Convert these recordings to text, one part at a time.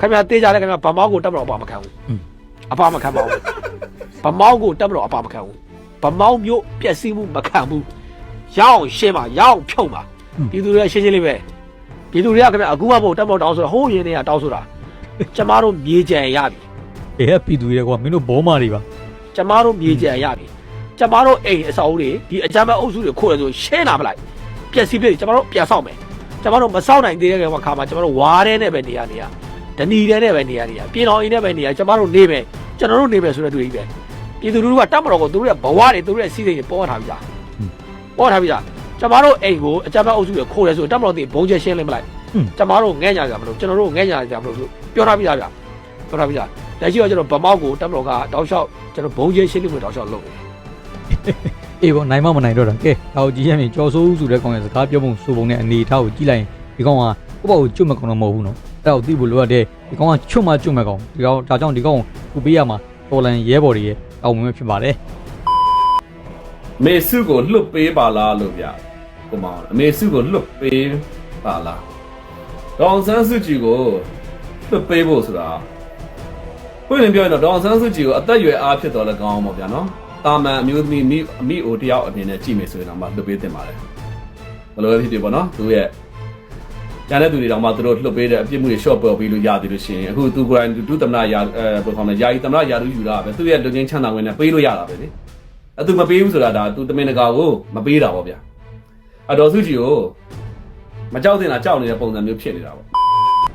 ခင်ဗျာတေးကြတယ်ခင်ဗျာဗမောက်ကိုတက်မတော်အပါမခံဘူးอืมအပါမခံပါဘူးဗမောက်ကိုတက်မတော်အပါမခံဘူးဗမောက်မျိုးပျက်စီးမှုမခံဘူးရအောင်ရှင်းပါရအောင်ဖြုံပါပြည်သူတွေကရှင်းရှင်းလေးပဲပြည်သူတွေကခင်ဗျာအခုမှမဟုတ်တက်မတော်တောင်းဆိုတာဟိုးရင်းနေကတောင်းဆိုတာကျမတို့မြေကြံရပြီအေးပြည်သူတွေကွာမင်းတို့ဘောမာတွေပါကျမတို့မြေကြံရပြီကျမတို့အိမ်အဆောက်အဦတွေဒီအကြမ်းဖက်အုပ်စုတွေခိုးရဆိုရှင်းလာမလိုက်ပျက်စီးပြည့်ကျမတို့ပြန်ဆောက်မယ်ကျမတို့မဆောက်နိုင်သေးတဲ့ခါမှာကျမတို့ဝါးတဲ့နဲ့ပဲနေရနေရ ဒဏီတဲ့နဲ့ပဲနေရနေရပြည်တော်အိမ်နဲ့ပဲနေရကျမတို့နေမယ်ကျွန်တော်တို့နေမယ်ဆိုတဲ့တွေ့ကြီးပဲပြည်သူလူထုကတတ်မတော်ကိုသူတို့ရဲ့ဘဝတွေသူတို့ရဲ့စီးစိမ်တွေပေါ်ထားပြီးသားပေါ်ထားပြီးသားကျမတို့အိမ်ကိုအကြမ်းဖက်အုပ်စုတွေခိုးရဆိုတတ်မတော်တွေဘုံကျဲရှင်းလိုက်မလိုက်ကျမတို့ငဲ့ညာကြမလို့ကျွန်တော်တို့ငဲ့ညာကြမလို့ပြောထားပြီးသားဗျပြောထားပြီးသားလက်ရှိတော့ကျွန်တော်ဗမောက်ကိုတတ်မတော်ကတောက်လျှောက်ကျွန်တော်ဘုံကျဲရှင်းလို့တောက်လျှောက်လုပ်တယ်အေးပေါ့နိုင်မမနိုင်တော့တာကဲဟောကြည့်ရမြင်ကြော်ဆိုးဆိုတဲ့ကောင်ရဲ့စကားပြောပုံဆိုပုံနဲ့အနေထားကိုကြည့်လိုက်ရင်ဒီကောင်ကကိုယ့်ဘောကိုကျွတ်မကောင်တော့မဟုတ်ဘူးနော် အဲ့ဒါကိုသိဖို့လိုအပ်တဲ့ဒီကောင်ကချွတ်မှကျွတ်မကောင်ဒီကောင်ဒါကြောင့်ဒီကောင်ကိုကူပေးရမှာတော်လန်ရဲဘော်တွေရဲ့အောင်ဝင်ဖြစ်ပါတယ်မေစုကိုလွတ်ပေးပါလားလို့ဗျကိုမောင်အမေစုကိုလွတ်ပေးပါလားဒေါအောင်ဆန်းစုကြည်ကိုလွတ်ပေးဖို့ဆိုတာပွင့်လင်းပြောရင်တော့ဒေါအောင်ဆန်းစုကြည်ကိုအသက်အရွယ်အားဖြစ်တော်လည်းကောင်းအောင်ပေါ့ဗျာနော်တာမန်အမျိုးသမီးမိအမိအိုတယောက်အနေနဲ့ကြည့်မယ်ဆိုရင်တော့မှလွတ်ပေးတင်ပါတယ်ဘယ်လိုလဲဖြစ်ဖြစ်ပေါ့နော်သူရဲ့ ကျန်တဲ့သူတွေတောင်မှသူတို့လွတ်ပေးတဲ့အပြစ်မှုတွေ short ပေါ်ပြီးလို့ရသေးလို့ရှိရင်အခုသူကိုယ်တိုင်သူသမနာရာအဲဘယ်လိုခေါ်မလဲယာယီသမနာရာလူယူတာပဲသူရဲ့လူချင်းချမ်းသာဝင်နဲ့ပေးလို့ရတာပဲလေအသူမပေးဘူးဆိုတာဒါသူတမင်တကာကိုမပေးတာပေါ့ဗျာအတော်စုကြည်ကိုမကြောက်တင်တာကြောက်နေတဲ့ပုံစံမျိုးဖြစ်နေတာပေါ့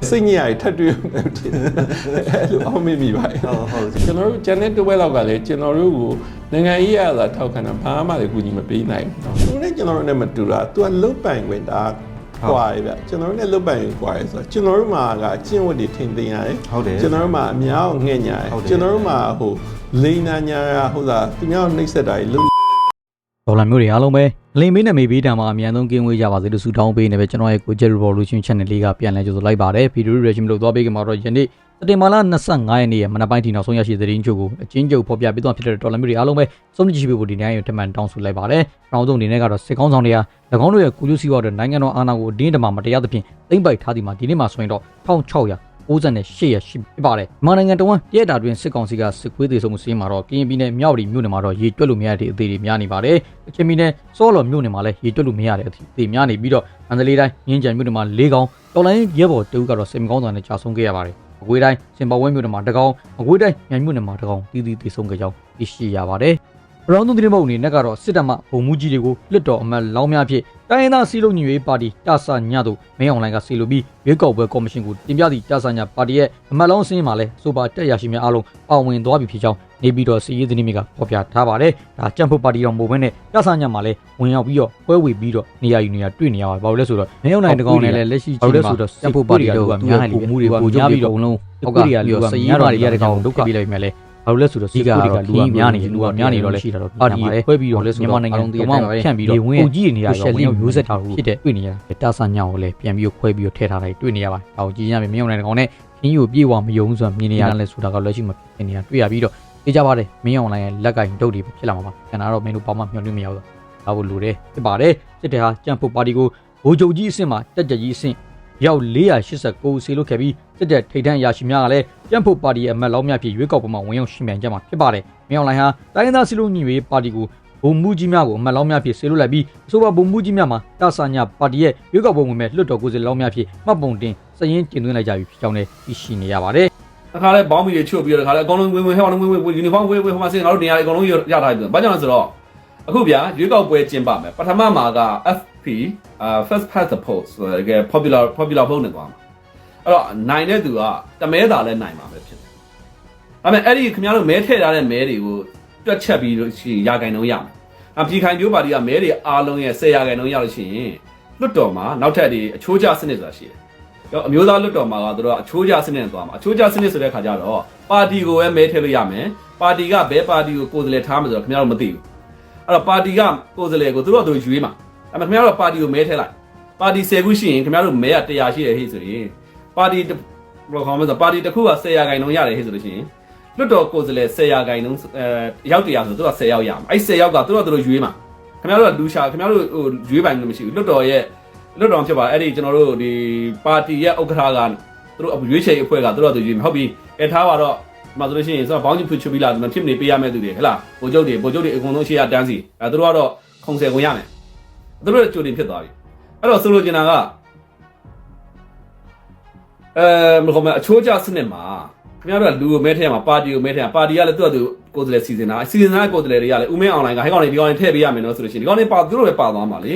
စိတ်ညစ်ရည်ထပ်တွေ့မယ်ဖြစ်အဲ့လိုအောင်မိမိပါဟုတ်ဟုတ်ကျွန်တော်တို့ဂျန်နဲ့တစ်ဝက်လောက်ကလည်းကျွန်တော်တို့ကိုနိုင်ငံရေးရတာထောက်ခံတာဘာမှလည်းကူညီမပေးနိုင်ဘူးသူနဲ့ကျွန်တော်တို့နဲ့မတူတာ तू ကလုတ်ပိုင်ဝင်တာ ကွာရဗျကျွန်တော်တို့နဲ့လုတ်ပိုင်ဝင်ကွာရဆိုတော့ကျွန်တော်တို့မှာကကျင့်ဝတ်တွေထိန်သိမ်းရတယ်ဟုတ်တယ်ကျွန်တော်တို့မှာအများအောင်ငှဲ့ညာရဟုတ်တယ်ကျွန်တော်တို့မှာဟိုလိန်နာညာရဟိုသာသူများနှိပ်စက်တာကြီးလုဒေါ်လာမျိုးတွေအားလုံးပဲအလိမ်မေးနဲ့မေးပေးတံမှာအမြန်ဆုံးကင်းဝေးကြပါစေလို့ဆုတောင်းပေးနေပဲကျွန်တော်ရဲ့ကိုကျက် revolution channel လေးကပြန်လဲကြိုဆိုလိုက်ပါတယ်ဗီဒီယို reaction လို့သွားပေးကြမှာတော့ယနေ့ စက်တင်ဘာလ25ရက်နေ့ရဲ့မနက်ပိုင်းဒီနောက်ဆုံးရရှိတဲ့သတင်းချုပ်ကိုအချင်းချုပ်ဖော်ပြပေးသွားဖြစ်တဲ့ဒေါ်လာမျိုးတွေအားလုံးပဲစုံကြည့်ရှိဖို့ဒီနေ့ရုံထမှန်တောင်းဆိုလိုက်ပါတယ်။နောက်ဆုံးအနေနဲ့ကတော့စစ်ကောင်းဆောင်တွေက၎င်းတို့ရဲ့ကုလစီဝါတဲ့နိုင်ငံတော်အာဏာကိုအတင်းတမမတရားသဖြင့်သိမ့်ပိုက်ထားသည်မှာဒီနေ့မှဆိုရင်တော့1600 98ရရှိဖြစ်ပါတယ်။မြန်မာနိုင်ငံတဝန်းတရက်တာတွင်စစ်ကောင်စီကစစ်ခွေးသေးဆုံးမှုစီးရင်မှာတော့ကရင်ပြည်နယ်မြောက်ပြည်မြို့နယ်မှာတော့ရေတွက်လို့မရတဲ့အသေးတွေများနေပါတယ်။အချင်းပြည်နယ်စောလော်မြို့နယ်မှာလည်းရေတွက်လို့မရတဲ့အသေးများနေပြီးတော့မန္တလေးတိုင်းမြင်းကြံမြို့နယ်မှာ၄ကောင်တော်လိုင်းရဲဘော်တဦးကတော့စိတ်မကောင်းစွာနဲ့ကြာဆုံးခဲ့ရပါတယ်။ အကွေးတိုင်းစင်ပါဝဲမြို့နယ်မှာတကောင်အကွေးတိုင်းမြိုင်မြို့နယ်မှာတကောင်တီးတီးသေဆုံးခဲ့ကြောင်းသိရှိရပါတယ်။ရောင်းသုံးသတင်းမုံအနေနဲ့ကတော့စစ်တပ်မှဗိုလ်မှူးကြီးတွေကိုလွတ်တော်အမတ်လောင်းများဖြင့်တိုင်းရင်းသားစီလုံးညီရေးပါတီတာဆာညတို့မင်းအွန်လိုင်းကစီလိုပြီးရွေးကောက်ပွဲကော်မရှင်ကိုတင်ပြသည့်တာဆာညပါတီရဲ့အမတ်လောင်းစင်းမှာလည်းဆိုပါတက်ရရှိများအားလုံးပါဝင်သွားပြီဖြစ်ကြောင်း နေပြီးတော့စီရေးသတင်းတွေကဖော်ပြထားပါတယ်။ဒါကြံ့ဖို့ပါတီတော်မိုးဘဲနဲ့တာဆာညမှာလည်းဝင်ရောက်ပြီးတော့ပွဲဝေပြီးတော့နေရာယူနေရာတွေ့နေရပါဘာလို့လဲဆိုတော့မင်းအွန်လိုင်းတကောင်နဲ့လည်းလက်ရှိချိန်မှာကြံ့ဖို့ပါတီတော်ကများနေပြီမှုတွေပိုများပြီးတော့အလုံးအောက်ကပြီးတော့စီရေးပါတီရတဲ့ကောင်ဒုက္ခပေးလိုက်မြဲလဲဘာလို့လဲဆိုတော့စီကာကလူကများနေလူကများနေတော့လဲပါတီခွဲပြီးတော့လဲဆိုတော့နိုင်ငံတကာဖြန့်ပြီးတော့ပုံကြီးနေရတော့ဝင်ရောက်ရိုးစက်တာဖြစ်တဲ့တွေ့နေရတာဆာညောင်ကိုလည်းပြန်ပြီးခွဲပြီးတော့ထည့်ထားတာတွေ့နေရပါတယ်။ဒါကိုကြည့်ရမယ်မင်းအောင်နိုင်ကောင်နဲ့ခင်းယူပြေးဝမယုံဆိုမြင်နေရလဲဆိုတာကလက်ရှိမှာဖြစ်နေရတွေ့ရပြီးတော့ သိကြပါတယ်မင်းအောင်နိုင်ရဲ့လက်ကင်ဒုတ်တွေဖြစ်လာမှာပါ။ကျွန်တော်တော့မင်းတို့ဘာမှမျှော်လင့်မရဘူး။ဒါကိုလူတယ်ဖြစ်ပါတယ်။စစ်တပ်ဟာကြံ့ဖို့ပါတီကိုဘိုးချုပ်ကြီးအဆင့်မှာတက်ကြကြီးအဆင့်ရောက်489ဆေးလို့ခဲ့ပြီးစစ်တပ်ထိတ်တန့်အရာရှိများကလည်းကြံ့ဖို့ပါတီရဲ့အမတ်လောင်းများဖြစ်ရွေးကောက်ပွဲမှာဝင်ရောက်ရှင်မြန်ကြမှာဖြစ်ပါတယ်။မင်းအောင်လိုင်းဟာတိုင်းရင်းသားစီလုံးညီရေးပါတီကိုဘုံမူကြီးများကိုအမတ်လောင်းများဖြစ်ဆေးလို့လိုက်ပြီးအဆိုပါဘုံမူကြီးများမှာတာဆာညာပါတီရဲ့ရွေးကောက်ပွဲဝင်မဲ့လွှတ်တော်ကိုယ်စားလှယ်လောင်းများဖြစ်မှတ်ပုံတင်စည်ရင်းကျင်းသွင်းလိုက်ကြပြီဖြစ်ကြောင်းလည်းသိရှိနေရပါတယ် တခါလဲဘောင်းမီတွေချုပ်ပြီးတော့တခါလဲအကုန်လုံးဝင်ဝင်ဟဲ့အောင်ဝင်ဝင်ယူနီဖောင်းဝေးဝေးဟိုမှာစင်ငါတို့နေရာအကုန်လုံးရထားပြီဘာကြောင့်လဲဆိုတော့အခုဗျာရွေးကောက်ပွဲကျင်းပမယ်ပထမမှာက FP အာ first past the post ဆိုတော့တကယ် popular popular vote နဲ့ကွာအဲ့တော့နိုင်တဲ့သူကတမဲတာလဲနိုင်မှာပဲဖြစ်တယ်ဒါပေမဲ့အဲ့ဒီခင်ဗျားတို့မဲထည့်ထားတဲ့မဲတွေကိုတွက်ချက်ပြီးလို့ရှိရင်ရာဂိုင်နှုန်းရမယ်အပြည်ခိုင်မျိုးပါတီကမဲတွေအားလုံးရဲ့10ရာဂိုင်နှုန်းရလို့ရှိရင်လွတ်တော်မှာနောက်ထပ်ဒီအချိုးကျစနစ်ဆိုတာရှိတယ်တော့ အမျိုးသားလွတ်တော်မှာကတို့ကအချိုးကျစနစ်နဲ့သွားမှာအချိုးကျစနစ်ဆိုတဲ့ခါကျတော့ပါတီကိုပဲမဲထည့်လို့ရမယ်ပါတီကဘဲပါတီကိုကိုယ်စားလှယ်ထားမှာဆိုတော့ခင်ဗျားတို့မသိဘူးအဲ့တော့ပါတီကကိုယ်စားလှယ်ကိုတို့ကတို့ရွေးမှာအဲ့မှာခင်ဗျားတို့ပါတီကိုမဲထည့်လိုက်ပါတီ10ခုရှိရင်ခင်ဗျားတို့မဲက100ရှိတယ်ဟဲ့ဆိုရင်ပါတီဘယ်လိုခေါ်မလဲဆိုပါတီတစ်ခုက10ရာခိုင်နှုန်းရတယ်ဟဲ့ဆိုလို့ရှိရင်လွတ်တော်ကိုယ်စားလှယ်10ရာခိုင်နှုန်းအဲရောက်100ဆိုတော့10ရောက်ရမှာအဲ့10ရောက်ကတို့ကတို့ရွေးမှာခင်ဗျားတို့ကလူရှာခင်ဗျားတို့ဟိုရွေးပိုင်လို့မရှိဘူးလွတ်တော်ရဲ့ လွတ်တော်ဖြစ်ပါအဲ့ဒီကျွန်တော်တို့ဒီပါတီရဲ့ဥက္ကဋ္ဌကသူတို့ရွေးချယ်ရေးအဖွဲ့ကသူတို့ကသူရွေးဟုတ်ပြီအဲထားပါတော့ဒီမှာဆိုလို့ရှိရင်ဆိုတော့ဘောင်းကြီးဖွင့်ချပြီးလာဒီမှာဖြစ်နေပေးရမယ့်သူတွေဟဲ့လားဗိုလ်ချုပ်တွေဗိုလ်ချုပ်တွေအကုန်လုံးရှေ့ရတန်းစီအဲသူတို့ကတော့ခုံဆယ်ကုန်ရမယ်သူတို့ကြိုတင်ဖြစ်သွားပြီအဲ့တော့ဆိုလိုချင်တာကအဲမဟုတ်မအချိုးကျစနစ်မှာခင်ဗျားတို့ကလူကိုမဲထဲမှာပါတီကိုမဲထဲမှာပါတီကလည်းသူ့အတူကိုယ်စားလှယ်စီစဉ်တာစီစဉ်တာကိုယ်စားလှယ်တွေကလည်းဦးမင်းအွန်လိုင်းကဟဲ့ကောင်တွေဒီကောင်တွေထည့်ပေးရမယ်နော်ဆိုလို့ရှိရင်ဒီကောင်တွေပါသူတို့ပဲပါသွားမှာလေ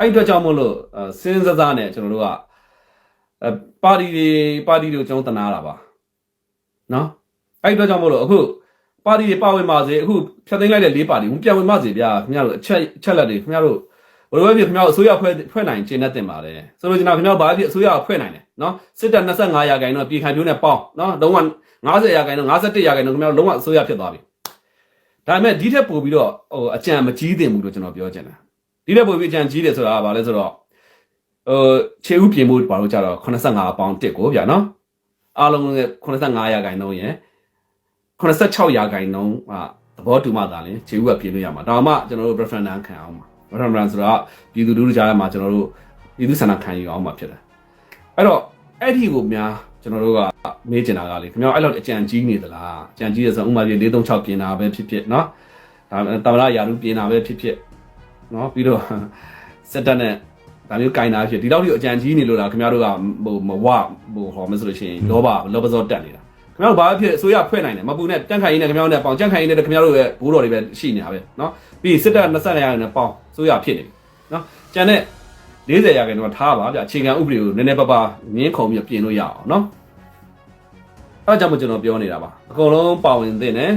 အဲ့ဒီအတွက်ကြောင့်မို့လို့စင်းစစားနဲ့ကျွန်တော်တို့ကအဲပါတီတွေပါတီတွေကိုကျွန်တော်တနာတာပါနော်အဲ့ဒီအတွက်ကြောင့်မို့လို့အခုပါတီတွေပါဝင်ပါစေအခုဖြတ်သိမ်းလိုက်တဲ့၄ပါတီဝင်ပြန်ဝင်ပါစေဗျာခင်ဗျားတို့အချက်အချက်လက်တွေခင်ဗျားတို့ဘယ်လိုပဲဖြစ်ခင်ဗျားတို့အစိုးရဖွဲ့ဖွဲ့နိုင်ခြင်းနဲ့တင်ပါတယ်ဆိုလို့ကျွန်တော်ခင်ဗျားတို့ဘာဖြစ်အစိုးရဖွဲ့နိုင်တယ်နော်စစ်တပ်25ရာခိုင်နှုန်းပြည်ခိုင်မျိုးနဲ့ပေါင်းနော်လုံးဝ90ရာခိုင်နှုန်း51ရာခိုင်နှုန်းခင်ဗျားတို့လုံးဝအစိုးရဖြစ်သွားပြီဒါပေမဲ့ဒီထက်ပိုပြီးတော့ဟိုအကြံမကြီးတင်ဘူးလို့ကျွန်တော်ပြောချင်တယ် ဒီထက်ပိုပြီးအကြံကြီးတယ်ဆိုတာကဘာလဲဆိုတော့ဟိုခြေဥပြင်မှုဘာလို့ကြတော့85ပေါင်တစ်ကိုဗျာနော်အားလုံး85ရာခိုင်နှုန်းရယ်86ရာခိုင်နှုန်းကသဘောတူမှသာလေခြေဥကပြင်လို့ရမှာဒါမှကျွန်တော်တို့ referendum ခံအောင်ပါ referendum ဆိုတာပြည်သူလူထုကြားထဲမှာကျွန်တော်တို့ပြည်သူဆန္ဒခံယူအောင်မှာဖြစ်တယ်အဲ့တော့အဲ့ဒီကိုများကျွန်တော်တို့ကမေးချင်တာကလေခင်ဗျားအဲ့လောက်အကြံကြီးနေသလားအကြံကြီးရဆိုဥမာပြ436ပြင်တာပဲဖြစ်ဖြစ်เนาะဒါတမရယာရုပြင်တာပဲဖြစ်ဖြစ် เนาะပြီးတော့စက်တက်နဲ့ဒါမျိုးကင်တာဖြစ်ဒီလောက်ထိအကြံကြီးနေလို့လားခင်ဗျားတို့ကဟိုမဝဟိုဟောမဆိုလို့ရှိရင်လောဘလောဘစောတက်နေတာခင်ဗျားတို့ဘာပဲဖြစ်အစိုးရဖွဲ့နိုင်တယ်မပူနဲ့တန့်ခိုင်ရင်းနဲ့ခင်ဗျားတို့နဲ့ပေါင်ကြန့်ခိုင်ရင်းနဲ့ခင်ဗျားတို့ရဲ့ဘိုးတော်တွေပဲရှိနေတာပဲเนาะပြီးစစ်တပ်20ရာခိုင်နှုန်းပေါင်အစိုးရဖြစ်နေပြီเนาะကျန်တဲ့40ရာခိုင်နှုန်းထားပါဗျအခြေခံဥပဒေကိုနည်းနည်းပါးပါငင်းခုံပြီးပြင်လို့ရအောင်เนาะ အဲဒါကြောင့်မို့ကျွန်တော်ပြောနေတာပါအကုန်လုံးပါဝင်သင့်တယ်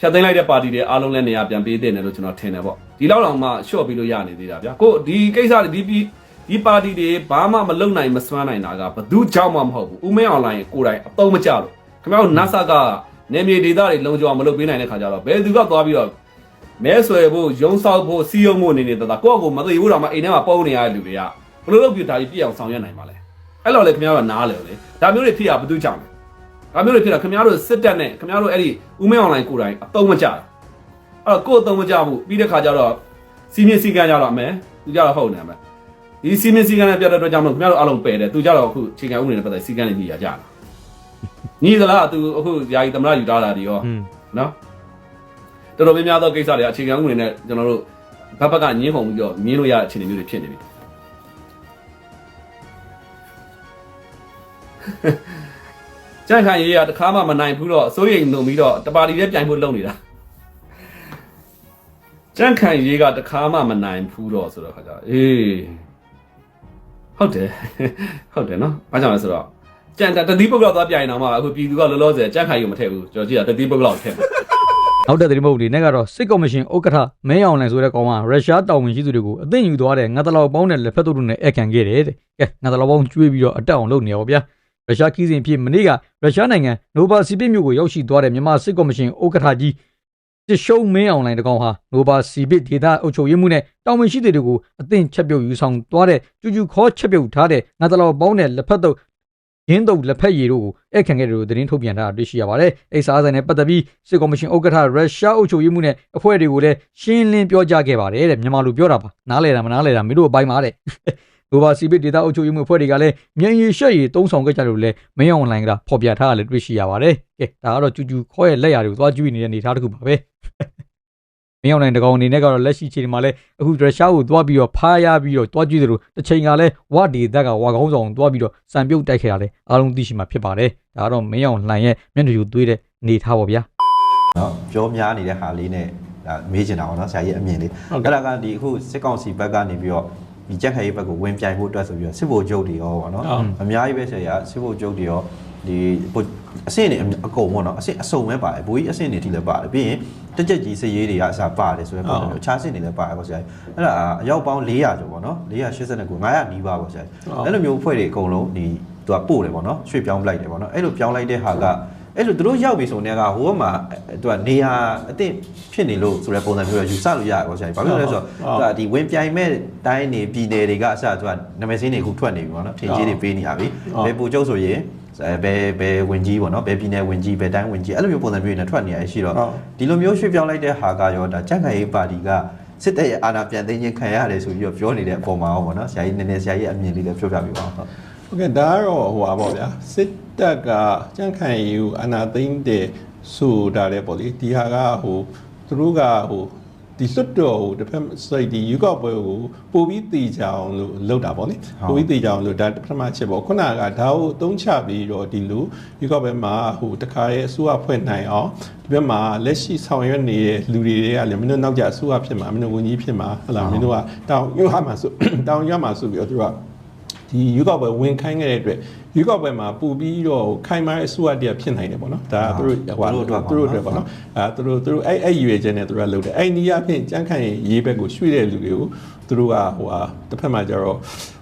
ဖြတ်သိမ်းလိုက်တဲ့ပါတီတွေအားလုံးလည်းနေရာပြန်ပေးသင့်တယ်လို့ကျွန်တော်ထင်တယ်ပေါ့ ဒီလောက်တော့မှရှော့ပြီးလို့ရနေသေးတာဗျာကိုဒီကိစ္စတွေဒီဒီဒီပါတီတွေဘာမှမလုပ်နိုင်မစွမ်းနိုင်တာကဘသူကြောင့်မှမဟုတ်ဘူးဦးမင်းအွန်လိုင်းကိုယ်တိုင်အသုံးမကျလို့ခင်ဗျားတို့ NASA ကနေမြေဒေသတွေလုံခြုံအောင်မလုပ်ပေးနိုင်တဲ့ခါကျတော့ဘယ်သူကသွားပြီးတော့မဲဆွယ်ဖို့ရုံဆောက်ဖို့စီယုံဖို့နေနေတာကိုယ့်အကိုမသိဘူးတော့မှအိမ်ထဲမှာပုံနေရတဲ့လူတွေကဘယ်လိုလုပ်ပြီးဒါကြီးပြည့်အောင်ဆောင်ရွက်နိုင်ပါလဲအဲ့လိုလေခင်ဗျားတို့နားလေလေဒါမျိုးတွေဖြစ်ရဘသူကြောင့်လဲဒါမျိုးတွေဖြစ်တာခင်ဗျားတို့စစ်တပ်နဲ့ခင်ဗျားတို့အဲ့ဒီဦးမင်းအွန်လိုင်းကိုယ်တိုင်အသုံးမကျတာ အဲ့တော့ကိုယ်အသုံးမကျဘူးပြီးတဲ့ခါကျတော့စီမင်းစီကန်းကြတော့အမယ်သူကြတော့ဟုတ်နေမယ်ဒီစီမင်းစီကန်းနဲ့ပြတ်တဲ့အတွက်ကြောင့်မလို့ခင်ဗျားတို့အားလုံးပယ်တယ်သူကြတော့အခုချိန်ခံဥပဒေနဲ့ပတ်သက်စီကန်းနဲ့ညီရကြတာညီသလားသူအခုယာယီသမရယူထားတာဒီရောอืมနော်တော်တော်များများသောကိစ္စတွေကအခြေခံဥပဒေနဲ့ကျွန်တော်တို့ဘက်ဘက်ကညင်းခုံပြီးတော့မြင်းလို့ရတဲ့အခြေအနေမျိုးတွေဖြစ်နေပြီကြန့်ခိုင်ရေးကတခါမှမနိုင်ဘူးတော့စိုးရိမ်လုံပြီးတော့တပါတီနဲ့ပြိုင်ဖို့လုပ်နေတာ ကြန့်ခိုင်ရေးကတခါမှမနိုင်ဘူးတော့ဆိုတော့ခါကြအေးဟုတ်တယ်ဟုတ်တယ်နော်ဘာကြောင့်လဲဆိုတော့ကြန့်တတိပုတ်ကတော့သွားပြိုင်တော့မှအခုပြည်သူကလောလောဆယ်ကြန့်ခိုင်ရေးမထည့်ဘူးကျွန်တော်ကြည့်တာတတိပုတ်ကတော့ထည့်တယ်နောက်တဲ့သတင်းမဟုတ်ဒီနေ့ကတော့စစ်ကော်မရှင်ဥက္ကဋ္ဌမဲအောင်လိုင်ဆိုတဲ့ကောင်ကရုရှားတာဝန်ရှိသူတွေကိုအသိဉာဏ်ယူသွားတဲ့ငါတလောက်ပေါင်းတဲ့လက်ဖက်တို့တို့နဲ့အခံခဲ့တယ်တဲ့ကဲငါတလောက်ပေါင်းကျွေးပြီးတော့အတက်အောင်လုပ်နေရောဗျာရုရှားခီးစဉ်ဖြစ်မနေ့ကရုရှားနိုင်ငံနိုဘာစီပစ်မြို့ကိုရောက်ရှိသွားတဲ့မြန်မာစစ်ကော်မရှင်ဥက္ကဋ္ဌကြီး တစ်ရှုံးမင်းအောင်လိုင်တကောင်ဟာနိုဘာစီပစ်ဒေသအုပ်ချုပ်ရေးမှုနဲ့တာဝန်ရှိသူတွေကိုအသိချက်ပြုတ်ယူဆောင်သွားတဲ့ကျူကျူခေါ်ချက်ပြုတ်ထားတဲ့ငါတလောက်ပေါင်းတဲ့လက်ဖက်တို့ရင်းတုပ်လက်ဖက်ရည်တို့ကိုအခန့်ခဲ့တယ်လို့သတင်းထုတ်ပြန်ထားတာတွေ့ရှိရပါတယ်။အိစာအဆိုင်နဲ့ပတ်သက်ပြီးစစ်ကော်မရှင်ဥက္ကဋ္ဌရုရှားအုပ်ချုပ်ရေးမှုနဲ့အဖွဲ့တွေကိုလည်းရှင်းလင်းပြောကြားခဲ့ပါတယ်တဲ့မြန်မာလူပြောတာပါ။နားလဲတာမနားလဲတာမင်းတို့အပိုင်းပါတဲ့။ ဒိုဘာစီပစ်ဒေတာအုပ်ချုပ်ရေးမှူးဖွဲ့တွေကလည်းမြန်ရည်ရှက်ရည်တုံးဆောင်ခဲ့ကြတယ်လို့လည်းမင်းအောင်လိုင်းကဖော်ပြထားတာလည်းတွေ့ရှိရပါတယ်။ကဲဒါကတော့ကျူကျူခေါ်ရဲ့လက်ရာတွေကိုသွားကြည့်နေတဲ့အနေအထားတစ်ခုပါပဲ။မင်းအောင်နိုင်တကောင်အနေနဲ့ကတော့လက်ရှိချိန်မှာလည်းအခုဒရရှာကိုသွားပြီးတော့ဖားရပြီးတော့သွားကြည့်သလိုတစ်ချိန်ကလည်းဝဒေသကဝါကောင်းဆောင်သွားပြီးတော့စံပြုတ်တိုက်ခဲ့တာလည်းအားလုံးသိရှိမှာဖြစ်ပါတယ်။ဒါကတော့မင်းအောင်လှိုင်ရဲ့မျက်နှာယူသွေးတဲ့နေထားပါဗျာ။နော်ကြောများနေတဲ့ဟာလေးနဲ့ဒါမေးချင်တာပေါ့နော်ဆရာကြီးအမြင်လေးအဲ့ဒါကဒီအခုစစ်ကောင်စီဘက်ကနေပြီးတော့ ဒီကြက်ခိုင်ရေးဘက်ကိုဝင်ပြိုင်ဖို့အတွက်ဆိုပြီးတော့စစ်ဗိုလ်ချုပ်တွေရောပေါ့နော်ဟုတ်အများကြီးပဲဆရာကြီးစစ်ဗိုလ်ချုပ်တွေရောဒီဗိုလ်အဆင့်တွေအကုန်ပေါ့နော်အဆင့်အစုံပဲပါတယ်ဘိုးကြီးအဆင့်တွေထိလည်းပါတယ်ပြီးရင်တက်ကြက်ကြီးစရေးတွေကအစားပါတယ်ဆိုတော့ပုံစံမျိုးအခြားအဆင့်တွေလည်းပါတယ်ပေါ့ဆရာကြီးအဲ့ဒါအရောက်ပေါင်း400ကျော်ပေါ့နော်489 900နီးပါးပေါ့ဆရာကြီးအဲ့လိုမျိုးအဖွဲ့တွေအကုန်လုံးဒီသူကပို့တယ်ပေါ့နော်ရွှေ့ပြောင်းပလိုက်တယ်ပေါ့နော်အဲ့လိုပြောင်းလိုက်တဲ့ဟာက အဲ့လိုသူတို့ရောက်ပြီဆိုတဲ့ကဟိုဘက်မှာသူကနေရာအသင့်ဖြစ်နေလို့ဆိုတဲ့ပုံစံမျိုးရယူဆလို့ရတယ်ပေါ့ဆရာကြီး။ဘာဖြစ်လို့လဲဆိုတော့သူကဒီဝင်ပြိုင်မဲ့တိုင်းနေပြည်နယ်တွေကအစသူကနာမည်စင်းတွေအခုထွက်နေပြီပေါ့နော်။ထင်ကြီးတွေပေးနေရပြီ။ဘယ်ပူကျုပ်ဆိုရင်အဲဘယ်ဘယ်ဝင်ကြီးပေါ့နော်ဘယ်ပြည်နယ်ဝင်ကြီးဘယ်တိုင်းဝင်ကြီးအဲ့လိုမျိုးပုံစံမျိုးတွေနဲ့ထွက်နေရရှိတော့ဒီလိုမျိုးရွှေ့ပြောင်းလိုက်တဲ့ဟာကရောဒါကြက်ခိုင်ရေးပါတီကစစ်တပ်ရဲ့အာဏာပြန်သိမ်းခြင်းခံရတယ်ဆိုပြီးတော့ပြောနေတဲ့အပေါ်မှာရောပေါ့နော်ဆရာကြီးနည်းနည်းဆရာကြီးအမြင်လေးလည်းပြောပြပြပါဦး ဟုတ်ဟဟုတ်ကဲ့ဒါကတော့ဟိုပါပေါ့ဗျာစစ်တပ်ကကြန့်ခိုင်ယူအနာသိမ့်တဲ့ဆိုတာလေပေါ့လေဒီဟာကဟိုသူတို့ကဟိုဒီလွတ်တော်ဟိုတစ်ဖက်စိတ်ဒီယူကောက်ပွဲကိုပို့ပြီးတည်ကြအောင်လို့လုပ်တာပေါ့လေပို့ပြီးတည်ကြအောင်လို့ဒါပထမချက်ပေါ့ခုနကဒါကိုအသုံးချပြီးတော့ဒီလိုယူကောက်ပွဲမှာဟိုတခါရဲ့အစိုးရဖွဲ့နိုင်အောင်ဒီဘက်မှာလက်ရှိဆောင်ရွက်နေတဲ့လူတွေတွေကလည်းမင်းတို့နောက်ကြအစိုးရဖြစ်မှာမင်းတို့ဝန်ကြီးဖြစ်မှာဟလာမင်းတို့ကတောင်းယူဟာမှာဆိုတောင်းရမှာဆိုပြီးတော့သူက ဒီရွေးကောက်ပွဲဝင်ခိုင်းခဲ့တဲ့အတွက်ရွေးကောက်ပွဲမှာပူပြီးတော့ခိုင်မာတဲ့အစိုးရတရားဖြစ်နိုင်တယ်ပေါ့နော်ဒါကသူတို့ဟိုသူတို့အတွက်ပေါ့နော်အဲသူတို့သူတို့အဲ့အဲ့ရွေချက်နဲ့သူတို့ကလုပ်တယ်အဲ့ဒီအဖြစ်ကြမ်းခိုင်ရေးဘက်ကိုရွှေ့တဲ့လူတွေကိုသူတို့ကဟိုဟာတစ်ဖက်မှာကျတော့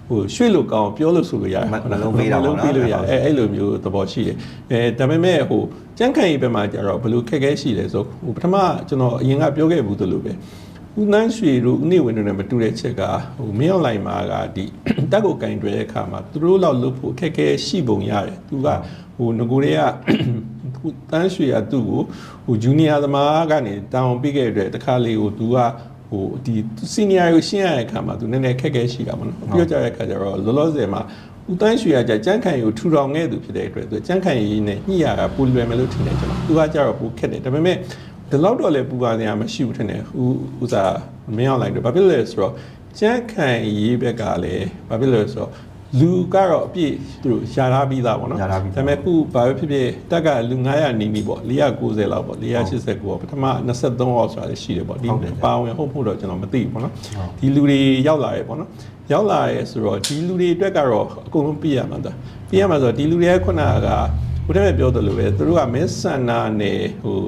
ဟိုရွှေ့လို့ကောင်းပြောလို့ဆိုလို့ရတယ်လုံးပေးလို့ရတယ်အဲ့အဲ့လိုမျိုးသဘောရှိတယ်အဲဒါပေမဲ့ဟိုကြမ်းခိုင်ရေးဘက်မှာကျတော့ဘယ်လိုခက်ခဲရှိလဲဆိုဟိုပထမကျွန်တော်အရင်ကပြောခဲ့ဘူးသလိုပဲ ဦးနန်းရွှေတို့ဦးနေဝင်တို့နဲ့မတူတဲ့ချက်ကဟိုမင်းအောင်လိုင်မာကဒီတက်ကိုကင်တွဲတဲ့အခါမှာသူတို့လောက်လုပ်ဖို့အခက်အခဲရှိပုံရတယ်သူကဟိုငကိုတွေကဟိုတန်းရွှေကသူ့ကိုဟိုဂျူနီယာသမားကနေတောင်းပေးခဲ့တဲ့တခါလေးကိုသူကဟိုဒီစီနီယာကိုရှင်းရတဲ့အခါမှာသူနည်းနည်းခက်ခဲရှိတာပေါ့နော်ပြောကြတဲ့အခါကျတော့လောလောဆယ်မှာဦးတန်းရွှေကကြကြမ်းခိုင်ကိုထူထောင်ခဲ့သူဖြစ်တဲ့အတွက်သူကြမ်းခိုင်ရေးနဲ့ညှိရတာပူလွယ်မယ်လို့ထင်တယ်ကျွန်တော်သူကကြတော့ပူခက်တယ်ဒါပေမဲ့ ဒီလောက်တော့လည်းပူပါနေရမရှိဘူးထင်တယ်ဦးဦးစားမင်းအောင်လိုက်တော့ဘာဖြစ်လဲဆိုတော့ကျန်းခံရေးဘက်ကလည်းဘာဖြစ်လဲဆိုတော့လူကတော့အပြည့်သူတို့ရှာထားပြီးသားပေါ့နော်ရှာထားပြီးသားဒါပေမဲ့ခုဘာပဲဖြစ်ဖြစ်တက်ကလူ900နီးနီးပေါ့490လောက်ပေါ့489ပေါ့ပထမ23အောက်ဆိုတာလည်းရှိတယ်ပေါ့ဒီဟုတ်တယ်ပါဝင်ဟုတ်ဖို့တော့ကျွန်တော်မသိဘူးပေါ့နော်ဒီလူတွေရောက်လာရဲပေါ့နော်ရောက်လာရဲဆိုတော့ဒီလူတွေအတွက်ကတော့အကုန်လုံးပြည့်ရမှာဒါပြည့်ရမှာဆိုတော့ဒီလူတွေကခုနကဘုရားမဲ့ပြောသလိုပဲသူတို့ကမင်းဆန္နာနဲ့ဟို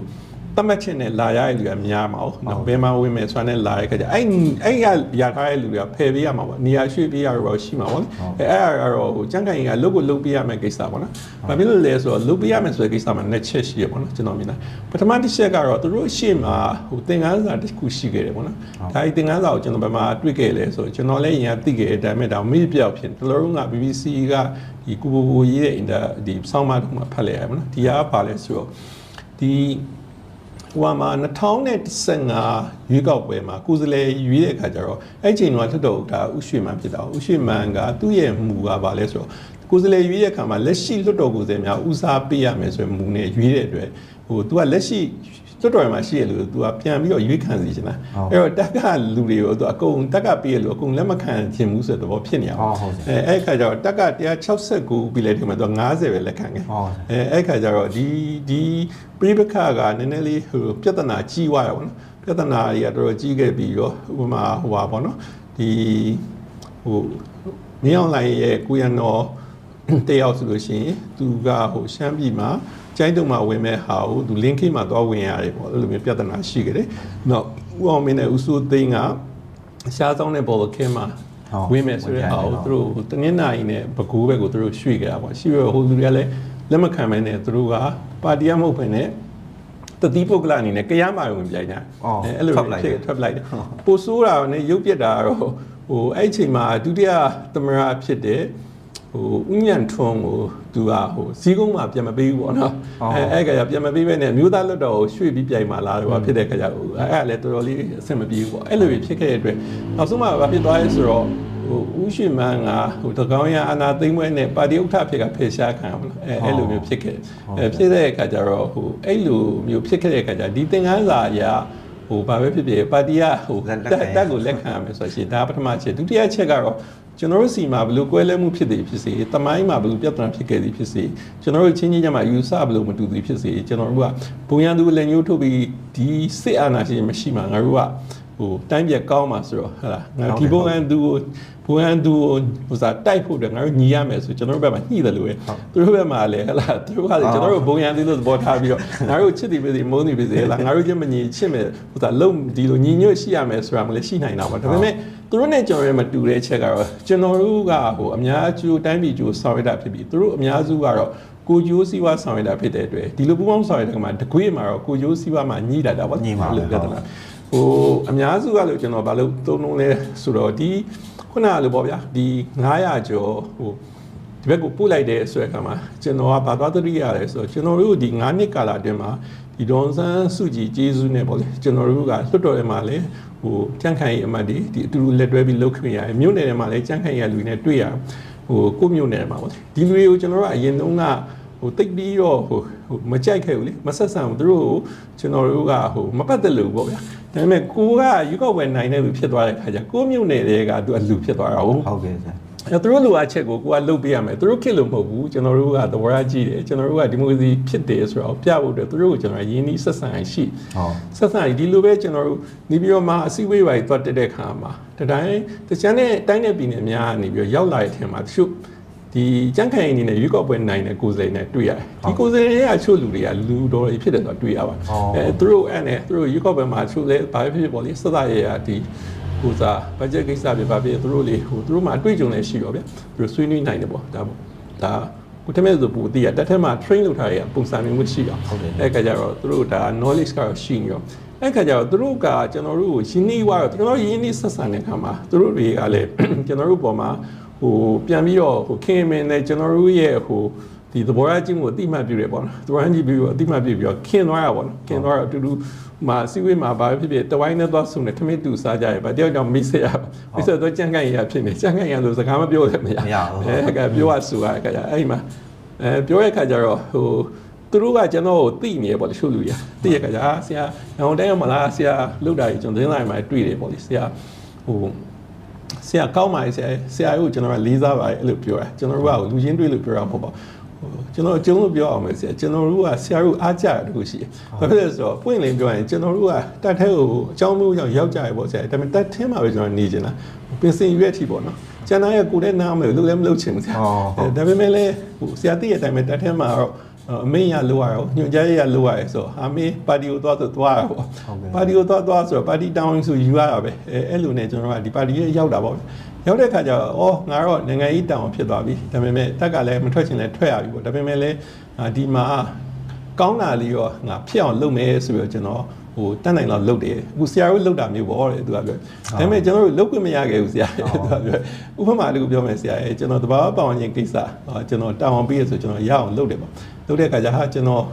တတ်မှတ်ချက်နဲ့လာရတဲ့လူကများမှာဟုတ်နော်ဘယ်မှာဝင်မယ်ဆိုတာနဲ့လာတဲ့ခါကျအဲ့အဲ့ရရထားတဲ့လူတွေကဖယ်ပေးရမှာပေါ့နေရာရွှေ့ပေးရတော့ရှိမှာပေါ့လေအဲ့အဲ့ကတော့ဟိုကျန်းကန်ရင်ကလုတ်ကိုလုတ်ပေးရမယ့်ကိစ္စပေါ့နော်ဘာဖြစ်လို့လဲဆိုတော့လုတ်ပေးရမယ်ဆိုတဲ့ကိစ္စမှာနှစ်ချက်ရှိရပေါ့နော်ကျွန်တော်မြင်တာပထမတစ်ချက်ကတော့သူတို့ရှေ့မှာဟိုသင်္ကန်းစာတစ်ခုရှိခဲ့တယ်ပေါ့နော်ဒါဒီသင်္ကန်းစာကိုကျွန်တော်ဘယ်မှာတွေ့ခဲ့လဲဆိုတော့ကျွန်တော်လည်းရင်ကသိခဲ့တယ်ဒါပေမဲ့ဒါမေ့ပြောက်ဖြစ်တယ်တလုံးက BBC ကဒီကူဘိုဘိုရေးတဲ့အင်တာဒီဆောင်းမတုံးမှာဖတ်လိုက်ရပါတော့ဒီကပါလဲဆိုတော့ဒီ ဟိုမှာ2015ရွေးကောက်ပွဲမှာကိုယ်စားလှယ်ရွေးတဲ့အခါကျတော့အဲ့ချိန်တော့ထက်တော့ဒါဥရွှေမန်ဖြစ်တာဥရွှေမန်ကသူ့ရဲ့မူကဘာလဲဆိုတော့ကိုယ်စားလှယ်ရွေးတဲ့အခါမှာလက်ရှိလွတ်တော်ကိုယ်စားလှယ်များဦးစားပေးရမယ်ဆိုတဲ့မူနဲ့ရွေးတဲ့အတွက်ဟို तू ကလက်ရှိ လွတ်တော်မှာရှိရလို့ तू ကပြန်ပြီးတော့ရွေးခံစီချင်တာအဲ့တော့တက်ကလူတွေကို तू အကုန်တက်ကပေးရလို့အကုန်လက်မခံချင်ဘူးဆိုတဲ့သဘောဖြစ်နေအောင် ဟုတ်ဟုတ် အဲအဲ့ခါကျတော့တက်က169ပြီးလိုက်တယ်မှာ तू 90ပဲလက်ခံခဲ့ ဟုတ် အဲအဲ့ခါကျတော့ဒီဒီပြိပခါကနည်းနည်းလေးဟိုပြဿနာကြီးသွားရပါတော့ပြဿနာတွေကတော်တော်ကြီးခဲ့ပြီးတော့ဥပမာဟိုပါပေါ့နော်ဒီဟိုမင်းအောင်လိုင်ရဲ့ကိုရံတော် တယောက်ဆိုလို့ရှိရင်သူကဟိုရှမ်းပြည်မှာကျိုင်းတုံမှာဝင်မဲ့ဟာကိုသူလင်းခိမှာသွားဝင်ရတယ်ပေါ့အဲ့လိုမျိုးပြဿနာရှိခဲ့တယ်။နောက်ဦးအောင်မင်းနဲ့ဦးစိုးသိန်းကရှားဆောင်တဲ့ဘော်ခင်းမှာဟုတ်ဝင်မယ်ဆိုတဲ့ဟာကိုသူတို့တနင်္လာရီနဲ့ဘကူးဘက်ကိုသူတို့ရွှေ့ကြတာပေါ့ရှိရဟိုလူတွေကလည်းလက်မခံမဲနဲ့သူတို့ကပါတီရမဟုတ်ဘဲနဲ့တတိပုဂ္ဂလအနေနဲ့ကြရမှာဝင်ပြိုင်ကြအော်အဲ့လိုထွက်လိုက်တယ်ဖြစ်ထွက်ပလိုက်တယ်ပိုဆိုးတာနဲ့ရုပ်ပြက်တာကတော့ဟိုအဲ့ချိန်မှာဒုတိယသမရဖြစ်တဲ့ ဟိုဥညံထွန်းကိုသူကဟိုစီးကုန်းမှာပြန်မပေးဘူးပေါ့နော်အော်အဲအဲ့ကကြပြန်မပေးဘဲနဲ့မြို့သားလွတ်တော်ကိုရွှေ့ပြီးပြိုင်มาလားတော့ဖြစ်တဲ့ခါကျဟိုအဲ့အဲ့လည်းတော်တော်လေးအဆင်မပြေဘူးပေါ့အဲ့လိုတွေဖြစ်ခဲ့တဲ့အတွက်နောက်ဆုံးမှဘာဖြစ်သွားလဲဆိုတော့ဟိုဦးရှိမန်းကဟိုတကောင်းရအာနာသိမ့်ပွဲနဲ့ပါတီဥက္ကဋ္ဌဖြစ်ကဖယ်ရှားခံရမှာအဲအဲ့လိုမျိုးဖြစ်ခဲ့တယ်အဲဖြစ်တဲ့အခါကျတော့ဟိုအဲ့လိုမျိုးဖြစ်ခဲ့တဲ့အခါကျဒီသင်္ကန်းစာအရာဟိုဘာပဲဖြစ်ဖြစ်ပါတီကဟိုလက်တက်ခံရတက်ကိုလက်ခံရမယ်ဆိုရှင်ဒါပထမချက်ဒုတိယချက်ကတော့ ကျွန်တော်တို့စီမှာဘယ်လိုကွဲလဲမှုဖြစ်သည်ဖြစ်စေတမိုင်းမှာဘယ်လိုပြဿနာဖြစ်ခဲ့သည်ဖြစ်စေကျွန်တော်တို့ချင်းချင်းကြမှာယူဆဘယ်လိုမတူသည်ဖြစ်စေကျွန်တော်တို့ကဘုံရန်သူလက်ညှိုးထုတ်ပြီးဒီစစ်အာဏာရှင်မရှိမှာငါတို့က ဟိုတိုင်းပြကောင်းမှာဆိုတော့ဟဲ့လားငါဒီဘုံရန်သူကိုဘုံရန်သူကိုဟိုစားတိုက်ဖို့အတွက်ငါတို့ညီရမယ်ဆိုကျွန်တော်တို့ဘက်မှာညှိတယ်လို့ပဲသူတို့ဘက်မှာလည်းဟဲ့လားသူတို့ကလည်းကျွန်တော်တို့ဘုံရန်သူလို့သဘောထားပြီးတော့ငါတို့ချစ်သည်ဖြစ်စီမုန်းသည်ဖြစ်စီဟဲ့လားငါတို့ချင်းမညီချစ်မယ်ဟိုစားလုံဒီလိုညီညွတ်ရှိရမယ်ဆိုတာမလည်းရှိနိုင်တာပါဒါပေမဲ့သူတို့နဲ့ကျွန်တော်ရဲ့မတူတဲ့ချက်ကတော့ကျွန်တော်တို့ကဟိုအများကျိုးတိုင်းပြည်ကျိုးဆောင်ရတာဖြစ်ပြီးသူတို့အများစုကတော့ကိုကျိုးစီးပွားဆောင်ရတာဖြစ်တဲ့အတွက်ဒီလိုပူပေါင်းဆောင်ရတဲ့ကမှာတကွေးမှာတော့ကိုကျိုးစီးပွားမှာညှိတာတာပေါ့ညှိမှာပဲလို့ပြောတာ ဟိုအများစုကလို့ကျွန်တော်ဘာလို့သုံးလုံးလဲဆိုတော့ဒီခုနကလိုပေါ့ဗျာဒီ900ကျော်ဟိုဒီဘက်ကိုပို့လိုက်တဲ့ဆိုတဲ့အခါမှာကျွန်တော်ကဘာသွားသတိရတယ်ဆိုတော့ကျွန်တော်တို့ဒီ9နှစ်ကာလအတွင်းမှာဒီဒေါန်ဆန်းစုကြည်ကျေးဇူးနဲ့ပေါ့လေကျွန်တော်တို့ကလွတ်တော်ထဲမှာလည်းဟိုကြန့်ခိုင်ရေးအမတ်ဒီဒီအတူတူလက်တွဲပြီးလုပ်ခွင့်ရတယ်မြို့နယ်ထဲမှာလည်းကြန့်ခိုင်ရလူတွေနဲ့တွေ့ရတယ်ဟိုကိုယ့်မျိုးနယ်မှာပေါ့ဒီလူတွေကိုကျွန်တော်တို့ကအရင်တုန်းကဟို တိတ်ပြီးတော့ဟိုဟိုမကြိုက်ခဲ့ဘူးလေမဆက်ဆံဘူးသူတို့ကိုကျွန်တော်တို့ကဟိုမပတ်သက်လို့ပေါ့ဗျာဒါပေမဲ့ကိုကရွေးကောက်ပွဲနိုင်တဲ့လူဖြစ်သွားတဲ့ခါကျကိုယ့်မျိုးနယ်တွေကသူအလူဖြစ်သွားတာဟုတ်ဟုတ်ကဲ့ဆရာအဲသူတို့လိုအပ်ချက်ကိုကိုကလုပ်ပေးရမယ်သူတို့ခစ်လို့မဟုတ်ဘူးကျွန်တော်တို့ကသဘောထားကြည့်တယ်ကျွန်တော်တို့ကဒီမိုကရေစီဖြစ်တယ်ဆိုတော့ပြဖို့အတွက်သူတို့ကိုကျွန်တော်ရင်းနှီးဆက်ဆံရှိဟုတ်ဆက်ဆံဒီလိုပဲကျွန်တော်တို့နေပြီးတော့မှအစည်းအဝေးပိုင်းသွားတက်တဲ့ခါမှာတတိုင်းတချမ်းနဲ့တိုင်းတဲ့ပြည်နယ်များကနေပြီးတော့ရောက်လာတဲ့အထင်မှာတချို့ ဒီကြန့်ခိုင်အနေနဲ့ရွေးကောက်ပွဲနိုင်တဲ့ကိုယ်စားလှယ်နဲ့တွေ့ရတယ်ဒီကိုယ်စားလှယ်တွေကအချို့လူတွေကလူတော်တွေဖြစ်တယ်ဆိုတော့တွေ့ရပါအဲသူတို့အဲ့နဲ့သူတို့ရွေးကောက်ပွဲမှာချို့လဲဘာဖြစ်ဖြစ်ပေါ့လေစသရရဒီဟိုစားဘတ်ဂျက်ကိစ္စပြပါပြသူတို့လေဟိုသူတို့မှာအတွေ့အကြုံလည်းရှိတော့ဗျသူတို့ဆွေးနွေးနိုင်တယ်ပေါ့ဒါပေါ့ဒါကိုတမဲဆိုပူတည်ရတက်ထက်မှာ train လုပ်ထားရပုံစံမျိုးမရှိအောင်အဲ့ခါကျတော့သူတို့ဒါ knowledge ကတော့ရှိနေရောအဲ့ခါကျတော့သူတို့ကကျွန်တော်တို့ကိုရင်းနှီးသွားတော့ကျွန်တော်တို့ရင်းနှီးဆက်ဆံတဲ့ခါမှာသူတို့တွေကလည်းကျွန်တော်တို့ပေါ်မှာ ဟိုပြန်ပြီးတော့ဟိုခင်မင်းနဲ့ကျွန်တော်တို့ရဲ့ဟိုဒီသဘောထားချင်းကိုအတိမတ်ပြုတယ်ပေါ့နော်သဘောထားချင်းပြီးတော့အတိမတ်ပြုပြီးတော့ခင်သွားရပါတော့ခင်သွားတော့အတူတူမှာစီဝေးမှာဘာဖြစ်ဖြစ်တဝိုင်းနဲ့သွားဆုံနေထမင်းတူစားကြရပါတယောက်တော့မိတ်ဆက်ရပါမိတ်ဆက်တော့ကြံ့ကြံ့ရဖြစ်နေကြံ့ကြံ့ရလို့စကားမပြောလည်းမရမရဘူးအဲကပြောရဆိုရခါကျအဲ့ဒီမှာအဲပြောရခါကျတော့ဟိုသူတို့ကကျွန်တော်ကိုသိနေရပေါ့လေရှုလူရသိရခါကျအာဆရာနောင်တိုင်းမလားဆရာလောက်တာကြီးကျွန်တော်သတင်းစာမှာတွေ့တယ်ပေါ့လေဆရာဟို ဆရာကောင်းပါရဲ့ဆရာဆရာကိုကျွန်တော်ကလေးစားပါတယ်အဲ့လိုပြောတာကျွန်တော်တို့ကလူချင်းတွေ့လို့ပြောတာမဟုတ်ပါဘူးကျွန်တော်ကျုံလို့ပြောအောင်မယ်ဆရာကျွန်တော်တို့ကဆရာတို့အားကြရတခုရှိတယ်။ဘာဖြစ်လဲဆိုတော့ပွင့်လင်းပြောရင်ကျွန်တော်တို့ကတက်ထဲကိုအကြောင်းမျိုးကြောင့်ရောက်ကြရပေါ့ဆရာ။ဒါပေမဲ့တက်ထင်းမှာပဲကျွန်တော်နေနေတာ။ပင်စင်ရွက်ထီပေါ့နော်။ကျန်တဲ့ကိုယ်နဲ့နားမယ်လို့လည်းမလုပ်ချင်ဘူးဆရာ။အဲဒါပေမဲ့လည်းဟိုဆရာသိတဲ့အတိုင်းပဲတက်ထဲမှာတော့ အမေရလိုရအောင်ညွှန်ကြားရလိုရဆိုအမေပါတီကိုသွားဆိုသွားတာပေါ့ပါတီကိုသွားသွားဆိုတော့ပါတီတောင်းဆိုယူရတာပဲအဲအဲ့လိုနဲ့ကျွန်တော်ကဒီပါတီရဲ့ရောက်တာပေါ့ရောက်တဲ့ခါကျတော့ဩငါတော့နိုင်ငံရေးတောင်းဖြစ်သွားပြီဒါပေမဲ့တက်ကလည်းမထွက်ချင်လဲထွက်ရပြီပေါ့ဒါပေမဲ့လည်းဒီမှာကောင်းတာလေးရောငါဖြစ်အောင်လုပ်မယ်ဆိုပြီးတော့ကျွန်တော်ဟိုတတ်နိုင်တော့လုပ်တယ်အခုဆရာတို့လုပ်တာမျိုးပေါ့တဲ့သူကပြောဒါပေမဲ့ကျွန်တော်တို့လုပ်ခွင့်မရခဲ့ဘူးဆရာသူကပြောဥပမာလေးကိုပြောမယ်ဆရာရဲ့ကျွန်တော်တဘာဝပေါဝင်ခြင်းကိစ္စကျွန်တော်တောင်းပေးရဆိုကျွန်တော်ရအောင်လုပ်တယ်ပေါ့ လုပ်တဲ့အခါကျဟာကျွန်တော်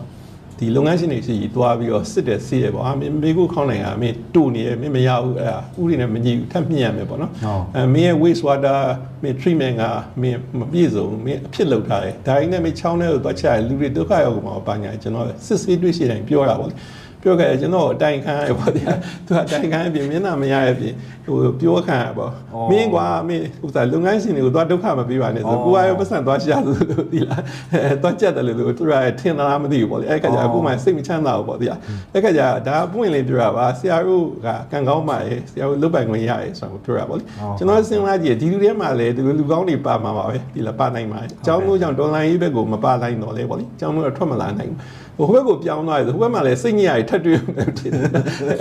ဒီလုပ်ငန်းရှင်တွေရှိကြီးသွားပြီးတော့စစ်တယ်စီးရပေါ့အာမင်းမေကိုခေါင်းနိုင်တာမင်းတူနေရမင်းမရဘူးအဲ့ဒါဥတွေနဲ့မညီဘူးထပ်မြင်ရမယ်ပေါ့နော်အဲမင်းရဲ့ waste water မင်း treatment ကမင်းမပြည့်စုံမင်းအဖြစ်လုပ်ထားတယ်ဒါရင်းနဲ့မင်းချောင်းထဲကိုသွားချရလူတွေဒုက္ခရောက်ကုန်မှာပါညာကျွန်တော်စစ်ဆေးတွေ့ရှိတိုင်းပြောတာပေါ့လေပြောခဲ့ကျွန်တော်အတိုင်ခံရပေါ့ဗျာသူကအတိုင်ခံရပြင်မျက်နှာမရရပြင်ဟိုပြောခံရပေါ့မင်းကွာမင်းဥစားလုပ်ငန်းရှင်တွေကိုသွားဒုက္ခမပေးပါနဲ့ဆိုကိုကရောပတ်စံသွားရှာလို့ဒီလားအဲသွားကြက်တယ်လို့သူကထင်လားမသိဘူးပေါ့လေအဲ့ခါကျအခုမှစိတ်မချမ်းသာဘူးပေါ့ဗျာအဲ့ခါကျဒါပွင့်လင်းပြောတာပါဆရာတို့ကကံကောင်းပါရဲ့ဆရာတို့လုတ်ပိုင်ခွင့်ရရဲ့ဆိုတော့ပြောတာပေါ့လေကျွန်တော်စဉ်းစားကြည့်ဒီလူတွေမှာလည်းဒီလိုလူကောင်းတွေပါမှာပါပဲဒီလားပါနိုင်ပါအကြောင်းမို့ကြောင့်ဒေါ်လာရေးဘက်ကိုမပါနိုင်တော့လေပေါ့လေအကြောင်းမို့တော့ထွက်မလာနိုင်ဘူးဟိုဘက်ကိုပြောင်းသွားတယ်ဟိုဘက်မှာလည်းစိတ်ညစ်ရည်ထပ်တွေ့မယ်ထင်တယ်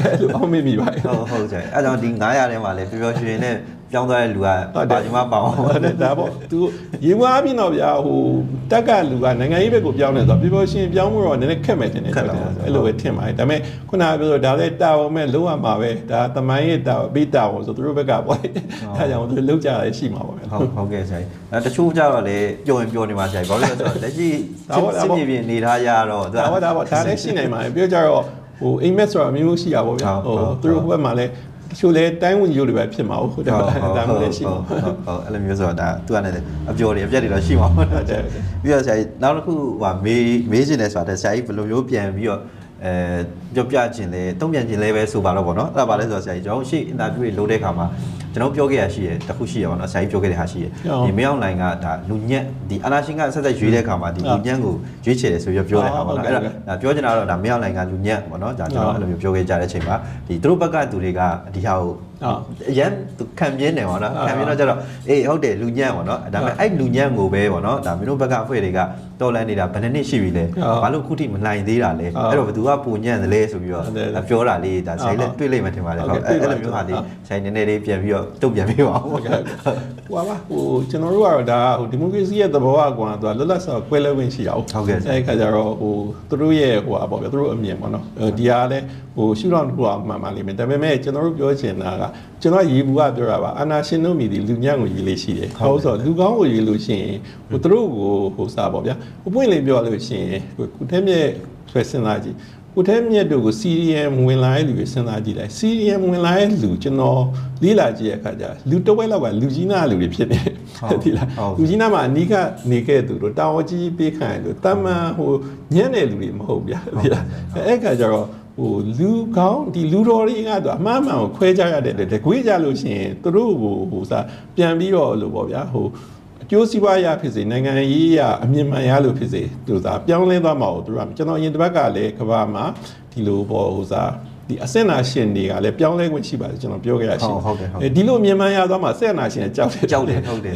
အဲ့လိုအောင်မိမိပါဟုတ်ဟုတ်ကြအဲ့တော့ဒီ900ထဲမှာလည်းပျော်ပျော်ရွှင်ရွှင်နဲ့ပြောင်းသွားတဲ့လူကပါချင်မပါအောင်ဟုတ်တယ်ဒါပေါ့သူရေဝါပြင်းတော့ဗျာဟိုတက်ကလူကနိုင်ငံရေးဘက်ကိုပြောင်းနေဆိုတော့ပြပြရှင်ပြောင်းမှုတော့နည်းနည်းခက်မယ်တင်တယ်အဲ့လိုပဲထင်ပါတယ်ဒါပေမဲ့ခုနကပြောတော့ဒါလည်းတာဝန်မဲ့လုံးဝမှာပဲဒါသမိုင်းရဲ့တာဘေးတာဝန်ဆိုသူတို့ဘက်ကပေါ့အဲကြောင့်သူလုံးကြရရှိမှာပါပဲဟုတ်ဟုတ်ကဲ့ဆရာကြီးအဲတချို့ကြတော့လေပျော်ရင်ပျော်နေမှာဆရာကြီးဘာလို့လဲဆိုတော့လက်ရှိစစ်မြေပြင်နေထားရတော့ဒါပေါ့ဒါပေါ့ဒါလည်းရှိနိုင်ပါတယ်ပြောကြတော့ဟိုအိမ်မက်ဆိုတာမျိုးမျိုးရှိတာပေါ့ဗျာဟိုသူတို့ဘက်မှာလည်း တချို့လဲတိုင်းဝင်ရုပ်တွေပဲဖြစ်မှာဟုတ်တယ်ဒါမှလည်းရှိမှာဟုတ်ဟုတ်အဲ့လိုမျိုးဆိုတော့ဒါသူကလည်းအပျော်တွေအပြက်တွေတော့ရှိမှာပေါ့နော်ပြီးတော့ဆရာကြီးနောက်တစ်ခုဟိုမေးမေးချင်တယ်ဆိုတာဆရာကြီးဘယ်လိုမျိုးပြန်ပြီးတော့အဲပြောပြခြင်းလဲတုံ့ပြန်ခြင်းလဲပဲဆိုပါတော့ဗောနော်အဲ့ဒါပါလဲဆိုတော့ဆရာကြီးကျွန်တော်ရှေ့အင်တာဗျူးတွေလုပ်တဲ့အခါမှာကျွန်တော်ပြောခဲ့ရရှိရတခုရှိရပါတော့ဆရာကြီးပြောခဲ့တဲ့ဟာရှိရဒီမင်းအောင်လိုင်ကဒါလူညက်ဒီအနာရှင်ကဆက်ဆက်ရွေးတဲ့အခါမှာဒီလူညက်ကိုရွေးချယ်တယ်ဆိုပြီးပြောတဲ့အခါမှာအဲ့ဒါဒါပြောချင်တာတော့ဒါမင်းအောင်လိုင်ကလူညက်ဗောနော်ဒါကျွန်တော်အဲ့လိုမျိုးပြောခဲ့ကြတဲ့အချိန်မှာဒီသူတို့ဘက်ကသူတွေကဒီဟာကိုအရန်ခံပြင်းတယ်ဗောနော်ခံပြင်းတော့ကျတော့အေးဟုတ်တယ်လူညက်ဗောနော်ဒါပေမဲ့အဲ့လူညက်ကိုပဲဗောနော်ဒါမင်းတို့ဘက်ကအဖွဲ့တွေကတော်လန်နေတာဘယ်နှစ်နှစ်ရှိပြီလဲဘာလို့ခုထိမနိုင်သေးတာလဲအဲ့တော့ဘယ်သူကပူညံ့တယ်လဲဆိုပြီးတော့ပြောတာလေးဒါဆိုင်လက်တွေ့လိမ့်မယ်ထင်ပါတယ်ဟုတ်အဲ့လိုမျိုးဟာလေးဆိုင်နည်းနည်းလေးပြန်ပြီးတော့တုတ်ပြန်ပေးပါဦးဟုတ်ကဲ့ဟိုပါဟိုကျွန်တော်တို့ကတော့ဒါဟိုဒီမိုကရေစီရဲ့သဘောအကွာသူကလွတ်လပ်စွာကွဲလဲဝင်ရှိအောင်အဲ့ခါကျတော့ဟိုသူတို့ရဲ့ဟိုပါပေါ့ဗျာသူတို့အမြင်ပေါ့နော်ဒီဟာလည်းဟိုရှုထောင့်တစ်ခုအောင်မှန်မှန်လေးပဲဒါပေမဲ့ကျွန်တော်တို့ပြောချင်တာကကျွန်တော်ရေဘူးကပြောတာပါအာနာရှင်တို့မိဒီလူညံ့ကိုရေးလေးရှိတယ်ဟုတ်ဆိုလူကောင်းကိုရေးလို့ရှိရင်ဟိုသူတို့ကိုဟိုစားပေါ့ဗျာဟိုပွင့်လေးပြောလို့ရှိရင်ဟိုကုထဲမြဲဆွဲစဉ်းစားကြည့်ဟ ကိုထဲမြက်တို့ကို CDM ဝင်လာတဲ့လူတွေစဉ်းစားကြည့်လိုက် CDM ဝင်လာတဲ့လူကျွန်တော်လေးလာကြည့်ရအခါကျလူတစ်ဝက်လောက်ကလူကြီးနာလူတွေဖြစ်နေဒီလားလူကြီးနာမှာအနီးကနေခဲ့သူတို့တာဝကြီးပေးခံရလို့တမန်ဟိုညံ့တဲ့လူတွေမဟုတ်ဗျာဒီလားအဲ့အခါကျတော့ဟိုလူကောင်းဒီလူတော်တွေကတော့အမှားမှန်ကိုခွဲကြရတယ်တကွေးကြလို့ရှိရင်သူတို့ကိုဟိုစားပြန်ပြီးတော့လို့ပေါ့ဗျာဟိုအ ကျိုးစီးပွားရဖြစ်စေနိုင်ငံရေးရအမြင့်မှန်ရလို့ဖြစ်စေသူစားပြောင်းလဲသွားမှာကိုသူတို့ကကျွန်တော်ရင်တစ်ပတ်ကလည်းကဘာမှာဒီလိုပေါ့ဟိုစားဒီအစင်နာရှင်တွေကလည်းပြောင်းလဲခွင့်ရှိပါတယ်ကျွန်တော်ပြောခဲ့ရရှိဟုတ်ဟုတ်တယ်ဟုတ်ဒီလိုမြန်မာရသွားမှာဆက်နာရှင်ကြောက်တယ်ကြောက်တယ်ဟုတ်တယ်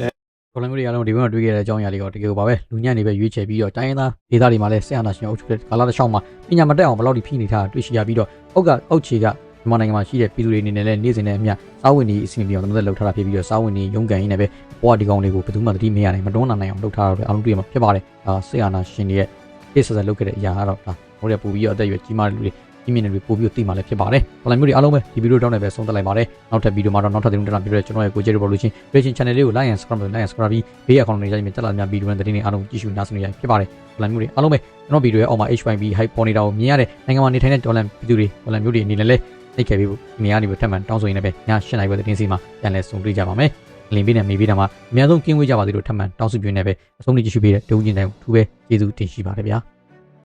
တော်လိုင်းမျိုးတွေအားလုံးဒီဘက်မှာတွေ့ခဲ့တဲ့အကြောင်းအရာလေးကတကယ်ကိုပါပဲလူညံ့နေပဲရွေးချယ်ပြီးတော့တိုင်းရင်းသားဒေသတွေမှာလည်းဆက်အာဏာရှင်အုပ်ချုပ်တဲ့ကာလတစ်လျှောက်မှာပညာမတက်အောင်ဘယ်လောက်ထိဖိနေထားတာတွေ့ရှိရပြီးတော့အောက်ကအောက်ခြေက မြန်မာနိုင်ငံမှာရှိတဲ့ပြည်သူတွေအနေနဲ့လည်းနေ့စဉ်နဲ့အမျှစာဝင်ကြီးအစီအမံပြောင်းသမသက်လောက်ထားတာဖြစ်ပြီးတော့စာဝင်ကြီးရုံးကန်ရင်းနဲ့ပဲဘဝဒီကောင်လေးကိုဘယ်သူမှသတိမရနိုင်မတွန်းနိုင်အောင်လုပ်ထားတာတော့အားလုံးတွေ့ရမှာဖြစ်ပါတယ်။ဒါဆက်အာဏာရှင်တွေရဲ့ကိစ္စဆက်လုပ်ခဲ့တဲ့အရာကတော့ဒါဟိုတဲ့ပူပြီးတော့အသက်အရွယ်ကြီးမားတဲ့လူတွေကြီးမြင့်တဲ့လူတွေပို့ပြီးတော့သိမှလည်းဖြစ်ပါတယ်။တော်လိုင်းမျိုးတွေအားလုံးပဲဒီဗီဒီယိုတောင်းနေပဲဆုံးသက်လိုက်ပါတယ်။နောက်ထပ်ဗီဒီယိုမှာတော့နောက်ထပ်သတင်းတွေတက်လာပြီးတော့ကျွန်တော်ရဲ့ကိုကျေရီပေါ်လို့ချင်း Reaction Channel လေးကို like and subscribe လုပ် like and subscribe ပြီးဘေးအကောင့်တွေကြိုက်မြင်တက်လာများဗီဒီယိုနဲ့သတင်းတွေအားလုံးကြည့်ရှုနားဆင်နေရဖြစ်ပါတယ်။တော်လိုင်းမျိုးတွေအားလုံးပဲကျွန်တော်ဗီဒီယိုရဲ့အောက်မှာ HYB hype ပေါ်နေတာကိုမြင်ရတဲ့နိုင်ငံမှာနေထိုင်တဲ့တော်လန်ပြည်သူတွေတော်လန်မျိုးတွေအနေနဲ့လည်း သိခဲ့ပြီးဒီနေရာနေပြီးထပ်မံတောင်းဆိုရင်းနဲ့ပဲည၈နိုင်ပဲသတင်းစီမှာပြန်လည်ဆုံတွေ့ကြပါမယ်။လင်ပေးနဲ့မေးပေးတာမှာအများဆုံးကင်းဝေးကြပါသေးလို့ထပ်မံတောင်းဆိုပြနေပဲအဆုံးထိကြည့်ရှုပေးတဲ့ဒုံကျင်တိုင်းထူးပဲကျေးဇူးတင်ရှိပါတယ်ဗျာ။